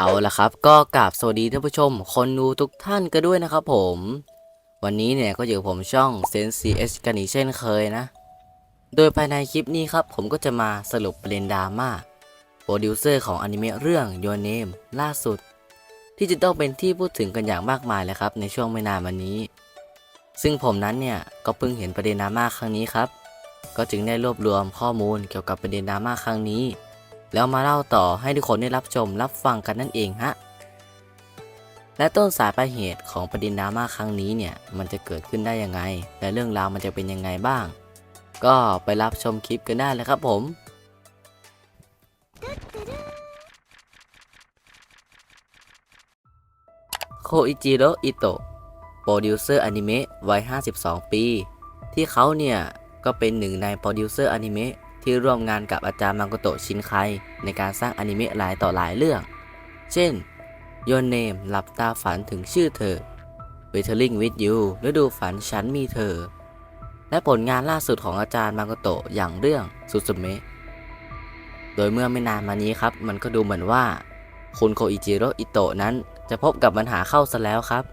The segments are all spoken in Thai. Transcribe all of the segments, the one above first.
เอาละครับ ก็กราบสวัสดีท่านผู้ชม คนดูทุกท่านกันด้วยนะครับผม วันนี้เนี่ยก็อยู่ผมช่องเซนซีเอสกันอีกเช่นเคยนะ โดยภายในคลิปนี้ครับ ผมก็จะมาสรุปประเด็นดราม่าโปรดิวเซอร์ของอนิเมะเรื่อง Your Name ล่าสุด ที่จะต้องเป็นที่พูดถึงกันอย่างมากมายเลยครับ ในช่วงไม่นานมานี้ ซึ่งผมนั้นเนี่ยก็เพิ่งเห็นประเด็นดราม่าครั้งนี้ครับ ก็จึงได้รวบรวมข้อมูลเกี่ยวกับประเด็นดราม่าครั้งนี้ แล้วมาเล่าต่อให้ทุกคนได้รับชมรับฟังกันนั่นเองฮะ และต้นสายปลายเหตุของประเด็นดราม่าครั้งนี้เนี่ย มันจะเกิดขึ้นได้ยังไง และเรื่องราวมันจะเป็นยังไงบ้าง ก็ไปรับชมคลิปกันได้เลยครับผมโคอิจิโรอิโตะโปรดิวเซอร์อนิเมะวัย 52 ปี ที่เขาเนี่ย ก็เป็นหนึ่งในโปรดิวเซอร์อนิเมะ ที่ร่วมงานกับอาจารย์มังโกโตชินไคในการสร้างอนิเมะหลายต่อหลายเรื่อง เช่น Your Name หลับตาฝันถึงชื่อเธอ Waiting with You ฤดูฝันฉันมีเธอ และผลงานล่าสุดของอาจารย์มังโกโตอย่างเรื่องสุสเมะโดยเมื่อไม่นานมานี้ครับ มันก็ดูเหมือนว่า คุณโคอิจิโรอิโตะนั้นจะพบกับปัญหาเข้าซะแล้วครับ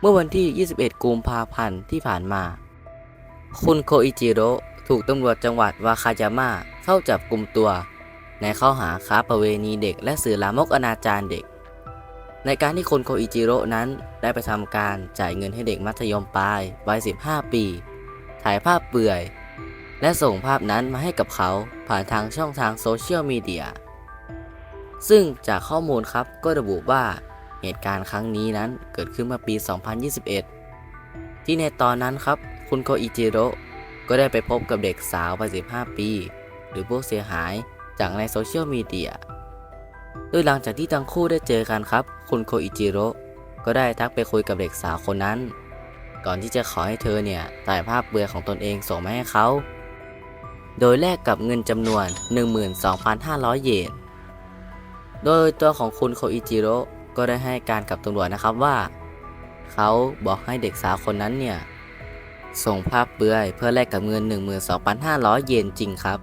เมื่อวันที่ 21 กุมภาพันธ์ที่ผ่านมา คุณโคอิจิโร ถูกตำรวจจังหวัดวาคายาม่าเข้าจับกลุ่มตัว ในข้อหาค้าประเวณีเด็กและสื่อลามกอนาจารเด็ก ในการที่คุณโคอิจิโร่นั้นได้ไปทำการจ่ายเงินให้เด็กมัธยมปลายวัย 15 ปี ถ่ายภาพเปื่อย และส่งภาพนั้นมาให้กับเขาผ่านทางช่องทางโซเชียลมีเดียซึ่งจากข้อมูลครับก็ระบุว่าเหตุการณ์ครั้งนี้นั้นเกิดขึ้นเมื่อปี 2021 ที่ในตอนนั้นครับ คุณโคอิจิโร่ ก็ได้ไปพบกับเด็กสาววัย15 ปี หรือผู้เสียหายจากในโซเชียลมีเดีย โดยหลังจากที่ทั้งคู่ได้เจอกันครับ คุณโคอิจิโร่ก็ได้ทักไปคุยกับเด็กสาวคนนั้น ก่อนที่จะขอให้เธอเนี่ยถ่ายภาพเบื่อของตนเองส่งมาให้เขา โดยแลกกับเงินจำนวน 12,500 เยน โดยตัวของคุณโคอิจิโร่ก็ได้ให้การกับตำรวจนะครับว่า เขาบอกให้เด็กสาวคนนั้นเนี่ย ส่งภาพเปลือยเพื่อแลกกับเงิน 12,500 เยนจริงครับ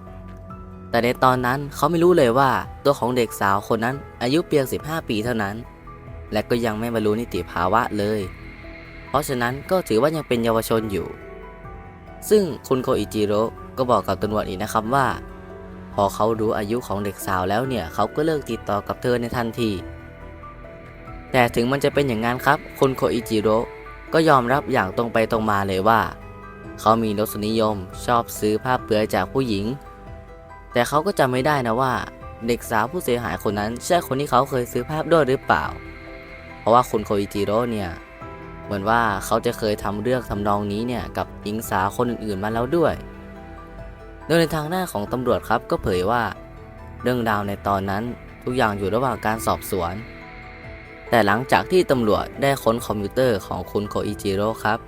แต่ในตอนนั้นเขาไม่รู้เลยว่าตัวของเด็กสาวคนนั้นอายุเพียง 15 ปีเท่านั้น และก็ยังไม่บรรลุนิติภาวะเลย เพราะฉะนั้นก็ถือว่ายังเป็นเยาวชนอยู่ ซึ่งคุณโคอิจิโร่ก็บอกกับตำรวจอีกนะครับว่า พอเขารู้อายุของเด็กสาวแล้วเนี่ยเขาก็เลิกติดต่อกับเธอในทันที แต่ถึงมันจะเป็นอย่างนั้นครับคุณโคอิจิโร่ ก็ยอมรับอย่างตรงไปตรงมาเลยว่า เขามีรสนิยมชอบซื้อภาพเปลือยจากผู้หญิง แต่เขาก็จำไม่ได้นะว่า เด็กสาวผู้เสียหายคนนั้นใช่คนที่เขาเคยซื้อภาพด้วยหรือเปล่า เพราะว่าคุณโคอิจิโร่เนี่ยเหมือนว่าเขาจะเคยทำเรื่องทำนองนี้เนี่ยกับหญิงสาวคนอื่นๆมาแล้วด้วย โดยในทางหน้าของตำรวจครับก็เผยว่า เรื่องราวในตอนนั้นทุกอย่างอยู่ระหว่างการสอบสวน แต่หลังจากที่ตำรวจได้ค้นคอมพิวเตอร์ของคุณโคอิจิโร่ครับ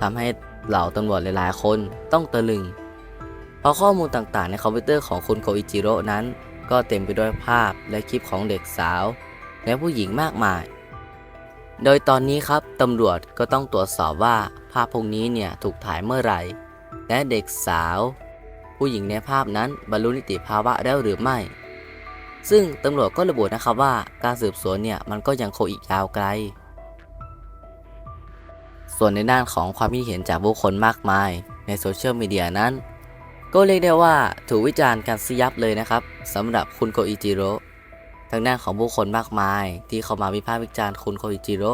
ทำให้เหล่าตำรวจหลายๆ คนต้องตะลึง เพราะข้อมูลต่างๆ ในคอมพิวเตอร์ของคุณโคอิจิโร่นั้น ก็เต็มไปด้วยภาพและคลิปของเด็กสาว และผู้หญิงมากมาย โดยตอนนี้ครับตำรวจก็ต้องตรวจสอบว่าภาพพวกนี้เนี่ยถูกถ่ายเมื่อไหร่ และเด็กสาว ผู้หญิงในภาพนั้นบรรลุนิติภาวะแล้วหรือไม่ ซึ่งตำรวจก็ระบุนะครับว่าการสืบสวนเนี่ยมันก็ยังคงอีกยาวไกล ส่วนในด้านของความคิดเห็นจากผู้คนมากมาย ในโซเชียลมีเดียนั้น ก็เรียกได้ว่าถูกวิจารณ์กันสยับเลยนะครับสำหรับคุณโคอิจิโร่ทางด้านของผู้คนมากมาย ที่เข้ามาวิพากษ์วิจารณ์คุณโคอิจิโร่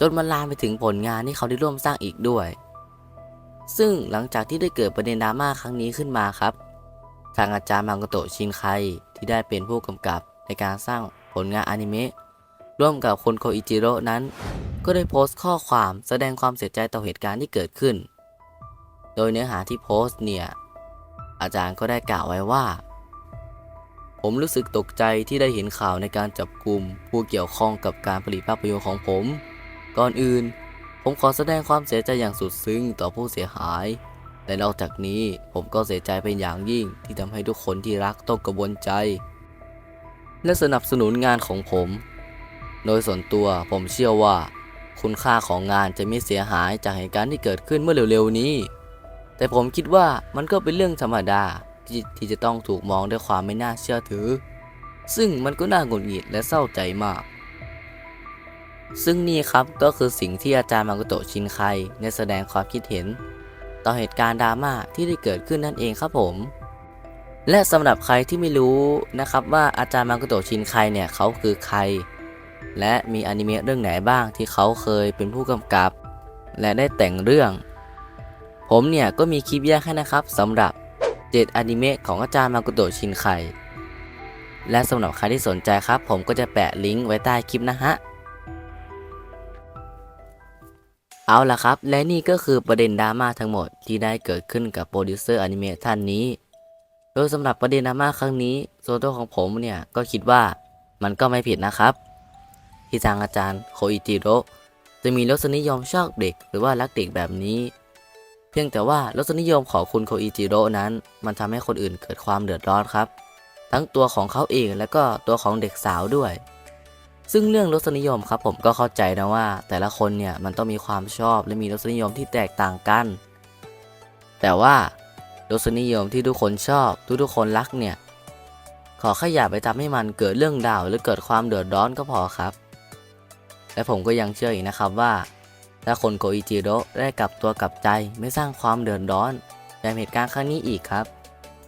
จนมันลามไปถึงผลงานที่เขาได้ร่วมสร้างอีกด้วย ซึ่งหลังจากที่ได้เกิดประเด็นดราม่าครั้งนี้ขึ้นมาครับ ทางอาจารย์มังโกโตะชินไคที่ได้เป็นผู้กำกับในการสร้างผลงานอนิเมะร่วมกับคุณโคอิจิโร่นั้น ก็ได้โพสต์ข้อความแสดงความเสียใจต่อเหตุการณ์ที่เกิดขึ้น โดยเนื้อหาที่โพสต์เนี่ย อาจารย์ก็ได้กล่าวไว้ว่า ผมรู้สึกตกใจที่ได้เห็นข่าวในการจับกลุ่มผู้เกี่ยวข้องกับการผลิตภาพยนตร์ของผม ก่อนอื่น ผมขอแสดงความเสียใจอย่างสุดซึ้งต่อผู้เสียหาย และนอกจากนี้ผมก็เสียใจเป็นอย่างยิ่งที่ทำให้ทุกคนที่รักต้องกระวนใจ และสนับสนุนงานของผม โดยส่วนตัวผมเชื่อว่า คุณค่าของงานจะไม่เสียหายจากเหตุการณ์ที่เกิดขึ้นเมื่อเร็วๆนี้ แต่ผมคิดว่ามันก็เป็นเรื่องธรรมดาที่ที่จะต้องถูกมองด้วยความไม่น่าเชื่อถือ ซึ่งมันก็น่าหงุดหงิดและเศร้าใจมากซึ่งนี่ครับก็คือสิ่งที่อาจารย์มากุโตชินไคได้แสดงความคิดเห็น ต่อเหตุการณ์ดราม่าที่ได้เกิดขึ้นนั่นเองครับผม และสำหรับใครที่ไม่รู้นะครับว่าอาจารย์มากุโตชินไคเนี่ยเขาคือใคร และมีอนิเมะเรื่องไหนบ้างที่เขาเคยเป็นผู้กำกับ และได้แต่งเรื่อง ผมเนี่ยก็มีคลิปแยกให้นะครับสำหรับ7อนิเมะของอาจารย์มากุโตชินไคและสำหรับใครที่สนใจครับ ผมก็จะแปะลิงก์ไว้ใต้คลิปนะฮะ เอาล่ะครับ และนี่ก็คือประเด็นดราม่าทั้งหมดที่ได้เกิดขึ้นกับโปรดิวเซอร์อนิเมะท่านนี้ โดยสำหรับประเด็นดราม่าครั้งนี้ส่วนตัวของผมเนี่ยก็คิดว่ามันก็ไม่ผิดนะครับ ที่ทางอาจารย์โคอิจิโร่จะมีรสนิยมชอบเด็กหรือว่ารักเด็กแบบนี้ เพียงแต่ว่ารสนิยมของคุณโคอิจิโร่นั้น มันทำให้คนอื่นเกิดความเดือดร้อนครับ ทั้งตัวของเขาเองและก็ตัวของเด็กสาวด้วย ซึ่งเรื่องรสนิยมครับผมก็เข้าใจนะว่า แต่ละคนเนี่ยมันต้องมีความชอบและมีรสนิยมที่แตกต่างกัน แต่ว่ารสนิยมที่ทุกคนชอบ ทุกๆคนรักเนี่ย ขอแค่อย่าไปทำให้มันเกิดเรื่องดาวหรือเกิดความเดือดร้อนก็พอครับ และผมก็ยังเชื่ออีกนะครับว่า ถ้าคนโกอิจิโร่ได้กลับตัวกลับใจไม่สร้างความเดือดร้อนแบบเหตุการณ์ครั้งนี้อีกครับ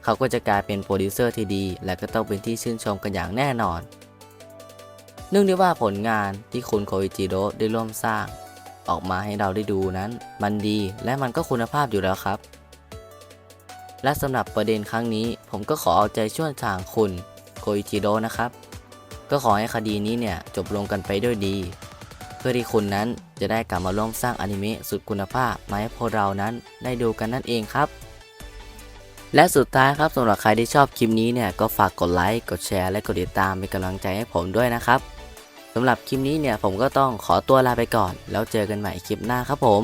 เขาก็จะกลายเป็นโปรดิวเซอร์ที่ดี และก็ต้องเป็นที่ชื่นชมกันอย่างแน่นอน เนื่องด้วยว่าผลงานที่คุณโคอิจิโร่ได้ร่วมสร้าง ออกมาให้เราได้ดูนั้น มันดีและมันก็คุณภาพอยู่แล้วครับ และสำหรับประเด็นครั้งนี้ ผมก็ขอเอาใจช่วยทางคุณโคอิจิโร่นะครับ ก็ขอให้คดีนี้เนี่ยจบลงกันไปด้วยดี เพื่อที่คุณนั้นจะได้กลับมาร่วมสร้างอนิเมะสุดคุณภาพมาให้พวกเรานั้นได้ดูกันนั่นเองครับและสุดท้ายครับสำหรับใครที่ชอบคลิปนี้เนี่ยก็ฝากกดไลค์ กดแชร์ และกดติดตามเป็นกำลังใจให้ผมด้วยนะครับ สำหรับคลิปนี้เนี่ยผมก็ต้องขอตัวลาไปก่อน แล้วเจอกันใหม่คลิปหน้าครับผม